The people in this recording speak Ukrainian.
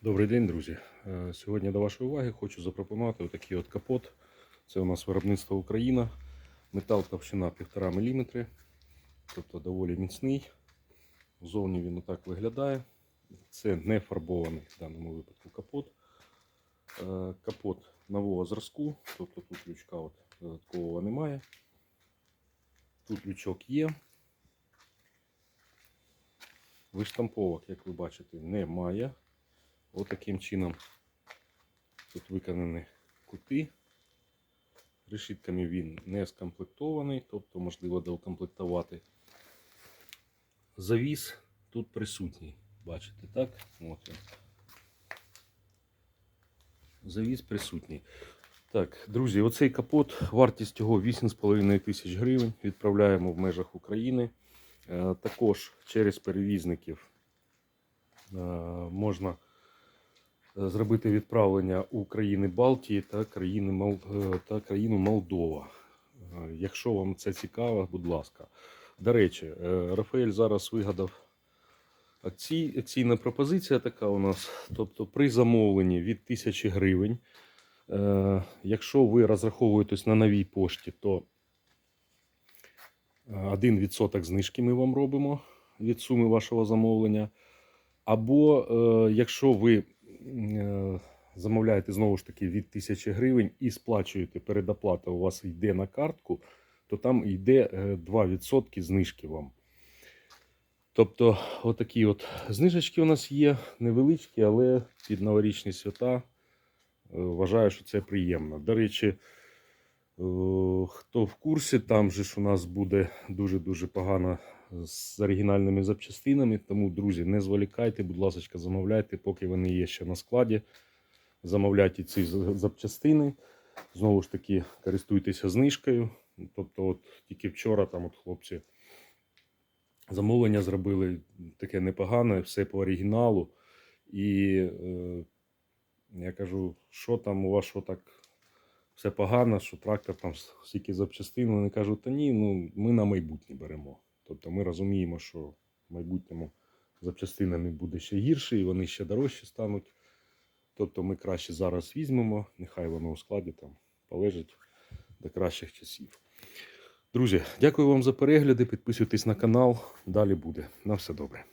Добрий день, друзі. Е, Сьогодні до вашої уваги хочу запропонувати отакий от капот. Це у нас виробництво Україна. Метал товщина 1,5 мм. Тобто доволі міцний. Зовні він отак виглядає. Це не фарбований в даному випадку капот. Е, Капот нового зразку, тобто тут лючка от додаткового немає. Тут лючок є. Виштамповок, як ви бачите, немає. Отаким чином тут виконані кути. Решітками він не скомплектований, тобто можливо доукомплектувати. Завіс тут присутній. Бачите, так? От він. Завіс присутній. Так, друзі, оцей капот, вартість його 8,5 тисяч гривень. Відправляємо в межах України. Е, Також через перевізників е, можна зробити відправлення у країни Балтії та, країни, Мол- е, та країну Молдова. Е, Якщо вам це цікаво, будь ласка. До речі, е, Рафаель зараз вигадав акцій, акційна пропозиція така у нас. Тобто при замовленні від 1000 гривень. Якщо ви розраховуєтесь на новій пошті, то 1% знижки ми вам робимо від суми вашого замовлення. Або якщо ви замовляєте знову ж таки від 1000 гривень і сплачуєте передоплата у вас йде на картку, то там йде е, 2% знижки вам. Тобто, отакі от знижечки у нас є, невеличкі, але під новорічні свята е, вважаю, що це приємно. До речі, е, хто в курсі, там же ж у нас буде дуже-дуже погано з оригінальними запчастинами. Тому, друзі, не зволікайте, будь ласка, замовляйте, поки вони є ще на складі. Замовляйте ці запчастини. Знову ж таки, користуйтеся знижкою. Тобто, от тільки вчора там от хлопці замовлення зробили таке непогане, все по оригіналу. І е, я кажу, що там у вас що так все погано, що трактор там стільки запчастин. Вони кажуть, та ні, ну ми на майбутнє беремо. Тобто ми розуміємо, що в майбутньому запчастинами буде ще гірше і вони ще дорожчі стануть. Тобто ми краще зараз візьмемо, нехай воно у складі там полежить до кращих часів. Друзі, дякую вам за перегляди. Підписуйтесь на канал. Далі буде. На все добре.